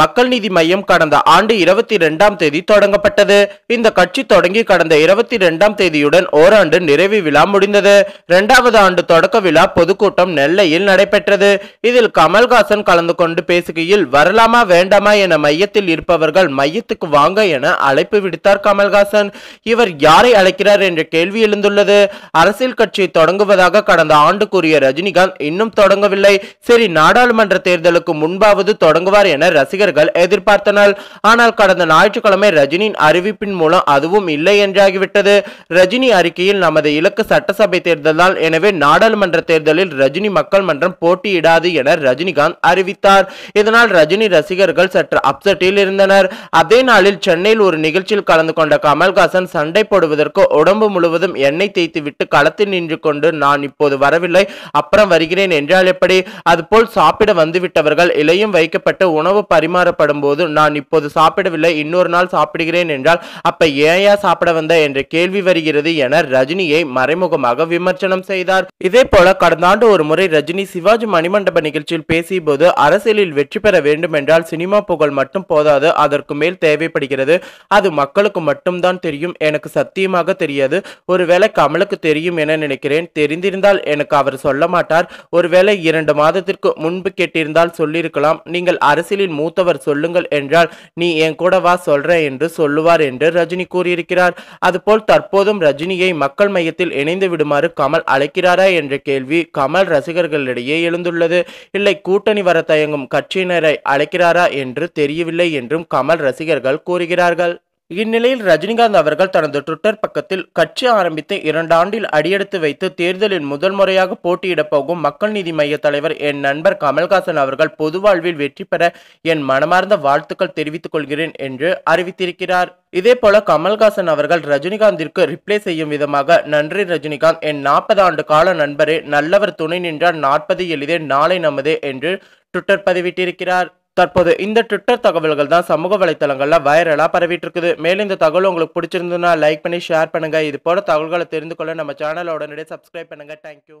மக்கள் நீதி மையம் கடந்த ஆண்டு இருபத்தி ரெண்டாம் தேதி தொடங்கப்பட்டது. இந்த கட்சி தொடங்கி கடந்த இருபத்தி ரெண்டாம் தேதியுடன் ஓராண்டு நிறைவு விழா முடிந்தது. இரண்டாவது ஆண்டு தொடக்க விழா பொதுக்கூட்டம் நெல்லையில் நடைபெற்றது. இதில் கமல்ஹாசன் கலந்து கொண்டு பேசுகையில் வரலாமா வேண்டாமா என மையத்தில் இருப்பவர்கள் மையத்துக்கு வாங்க என அழைப்பு விடுத்தார் கமல்ஹாசன். இவர் யாரை அழைக்கிறார் என்ற கேள்வி எழுந்துள்ளது. அரசியல் கட்சியை தொடங்குவதாக கடந்த ஆண்டு கூறிய ரஜினிகாந்த் இன்னும் தொடங்கவில்லை. சரி நாடாளுமன்ற தேர்தலுக்கு முன்பாவது தொடங்குவார் என ரசிகர்கள் எதிர்பார்த்தனர். ஆனால் கடந்த ஞாயிற்றுக்கிழமை ரஜினியின் அறிவிப்பின் மூலம் அதுவும் இல்லை என்றாகிவிட்டது. ரஜினி அறிக்கையில் நமது இலக்கு சட்டசபை தேர்தல்தான் எனவே நாடாளுமன்ற தேர்தலில் ரஜினி மக்கள் மன்றம் போட்டியிடாது என ரஜினிகாந்த் அறிவித்தார். இதனால் ரஜினி ரசிகர்கள் சற்று அப்செட்டில் இருந்தனர். அதே நாளில் சென்னையில் ஒரு நிகழ்ச்சியில் கலந்து கொண்ட கமல்ஹாசன் சண்டை போடுவதற்கு உடம்பு முழுவதும் எண்ணெய் தேய்த்து விட்டு களத்தில் நின்று கொண்டு நான் இப்போது வரவில்லை அப்புறம் வருகிறேன் என்றால் எப்படி? அதுபோல் சாப்பிட வந்துவிட்டவர்கள் இலையும் வைக்கப்பட்டு உணவு பரிமாறப்படும் போது நான் இப்போது சாப்பிடவில்லை இன்னொரு நாள் சாப்பிடுகிறேன் என்றால் அப்ப ஏயா சாப்பிட வந்த என்ற கேள்வி வருகிறது என ரஜினியை மறைமுகமாக விமர்சனம் செய்தார். இதே போல கடந்த ஆண்டு ஒரு முறை ரஜினி சிவாஜி மணிமண்டப நிகழ்ச்சியில் பேசிய போது அரசியலில் வெற்றி பெற வேண்டும் என்றால் சினிமா புகழ் மட்டும் போதாது அதற்கு மேல் தேவைப்படுகிறது. அது மக்களுக்கு மட்டும்தான் தெரியும் எனக்கு சத்தியமாக தெரியாது. ஒருவேளை கமலுக்கு தெரியும் என நினைக்கிறேன். தெரிந்திருந்தால் எனக்கு அவர் சொல்ல மாட்டார். ஒருவேளை இரண்டு மாதத்திற்கு முன்பு கேட்டிருந்தால் சொல்லியிருக்கலாம். நீங்கள் அரசியலில் மூத்தவர் சொல்லுங்கள் என்றால் நீ என் கூட வா சொல்றேன் என்று சொல்லுவார் என்று ரஜினி கூறியிருக்கிறார். அதுபோல் தற்போதும் ரஜினியை மக்கள் மையத்தில் இணைந்து விடுமாறு கமல் அழைக்கிறாரா என்ற கேள்வி கமல் ரசிகர்களிடையே எழுந்துள்ளது. இல்லை கூட்டணி வர தயங்கும் கட்சியினரை அழைக்கிறாரா என்று தெரியவில்லை என்றும் கமல் ரசிகர்கள் கூறுகிறார்கள். இந்நிலையில் ரஜினிகாந்த் அவர்கள் தனது ட்விட்டர் பக்கத்தில் கட்சி ஆரம்பித்து இரண்டு ஆண்டில் அடியெடுத்து வைத்து தேர்தலில் முதல் முறையாக போட்டியிடப் போகும் மக்கள் நீதி மைய தலைவர் என் நண்பர் கமல்ஹாசன் அவர்கள் பொது வாழ்வில் வெற்றி பெற என் மனமார்ந்த வாழ்த்துக்கள் தெரிவித்துக் கொள்கிறேன் என்று அறிவித்திருக்கிறார். இதே போல கமல்ஹாசன் அவர்கள் ரஜினிகாந்திற்கு ரிப்ளை செய்யும் விதமாக நன்றி ரஜினிகாந்த் என் நாற்பது ஆண்டு கால நண்பரே நல்லவர் துணை நின்றால் நாற்பது எளிதே நாளை நமதே என்று ட்விட்டர் பதிவிட்டிருக்கிறார். தற்போது இந்த ட்விட்டர் தகவல்கள் தான் சமூக வலைத்தளங்களில் வைரலாக பரவிட்டு இருக்குது மேலும் இந்த தகவல் உங்களுக்கு பிடிச்சிருந்ததுன்னா லைக் பண்ணி ஷேர் பண்ணுங்கள் இது போல தகவல்களை தெரிந்து கொள்ள நம்ம சேனலை உடனடியே சப்ஸ்கிரைப் பண்ணுங்கள் தேங்க்யூ